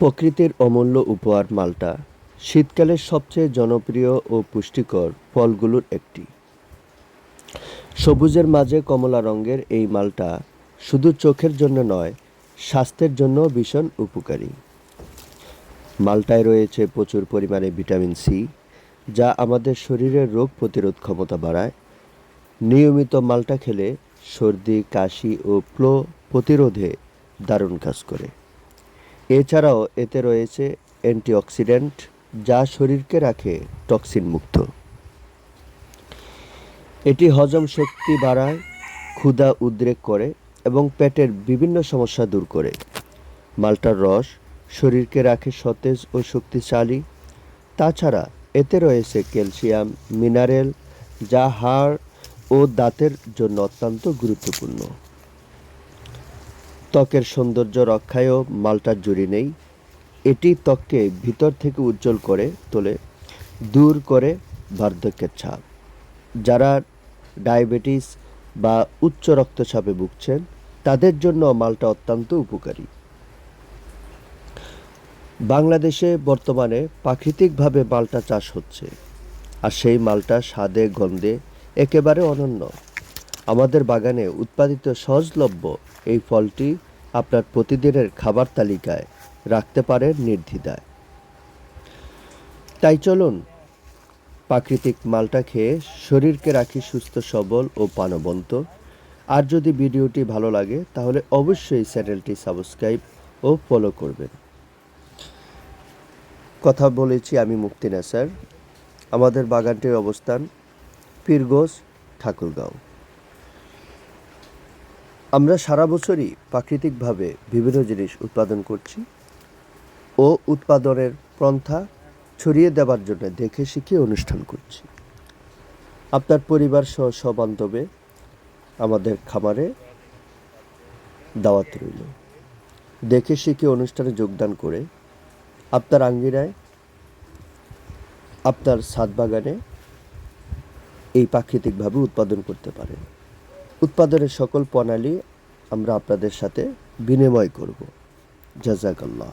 প্রকৃতির অমূল্য উপহার মালটা। শীতকালের সবচেয়ে জনপ্রিয় ও পুষ্টিকর ফলগুলোর একটি। সবুজের মাঝে কমলা রঙের এই মালটা শুধু চোখের জন্য নয়, স্বাস্থ্যের জন্য ভীষণ উপকারী। মালটায় রয়েছে প্রচুর পরিমাণে ভিটামিন সি, যা আমাদের শরীরের রোগ প্রতিরোধ ক্ষমতা বাড়ায়। নিয়মিত মালটা খেলে সর্দি, কাশি ও প্লো প্রতিরোধে দারুণ কাজ করে। এছাড়াও এতে রয়েছে অ্যান্টিঅক্সিডেন্ট, যা শরীরকে রাখে টক্সিন মুক্ত এটি হজম শক্তি বাড়ায়, ক্ষুধা উদ্রেক করে এবং পেটের বিভিন্ন সমস্যা দূর করে। মালটার রস শরীরকে রাখে সতেজ ও শক্তিশালী। তাছাড়া এতে রয়েছে ক্যালসিয়াম, মিনারেল, যা হাড় ও দাঁতের জন্য অত্যন্ত গুরুত্বপূর্ণ। ত্বকের সৌন্দর্য রক্ষায়ও মালটার জুড়ি নেই। এটি ত্বককে ভিতর থেকে উজ্জ্বল করে তোলে, দূর করে বার্ধক্যের ছাপ। যারা ডায়াবেটিস বা উচ্চ রক্তচাপে ভুগছেন, তাদের জন্য মালটা অত্যন্ত উপকারী। বাংলাদেশে বর্তমানে প্রাকৃতিকভাবে মালটা চাষ হচ্ছে, আর সেই মালটা স্বাদে, গন্ধে একেবারে অনন্য। আমাদের বাগানে উৎপাদিত সহজলভ্য এই ফলটি আপনার প্রতিদিনের খাবার তালিকায় রাখতে পারেন নির্দ্বিধায়। তাই চলুন, প্রাকৃতিক মালটা খেয়ে শরীরকে রাখি সুস্থ, সবল ও প্রাণবন্ত। আর যদি ভিডিওটি ভালো লাগে, তাহলে অবশ্যই চ্যানেলটি সাবস্ক্রাইব ও ফলো করবেন। কথা বলেছি আমি মুক্তি স্যার আমাদের বাগানটির অবস্থান পীরগোস ঠাকুরগাঁও। আমরা সারা বছরই প্রাকৃতিকভাবে বিভিন্ন জিনিস উৎপাদন করছি ও উৎপাদনের পন্থা ছড়িয়ে দেওয়ার জন্য দেখে শিখে অনুষ্ঠান করছি। আপনার পরিবার সহ সবান্ধবে আমাদের খামারে দাওয়াত রইল। দেখে শিখে অনুষ্ঠানে যোগদান করে আপনার আঙ্গিনায়, আপনার ছাদ বাগানে এই প্রাকৃতিকভাবে উৎপাদন করতে পারেন। উৎপাদনের সকল প্রণালী আমরা আপনাদের সাথে বিনিময় করব। জাজাকাল্লাহ।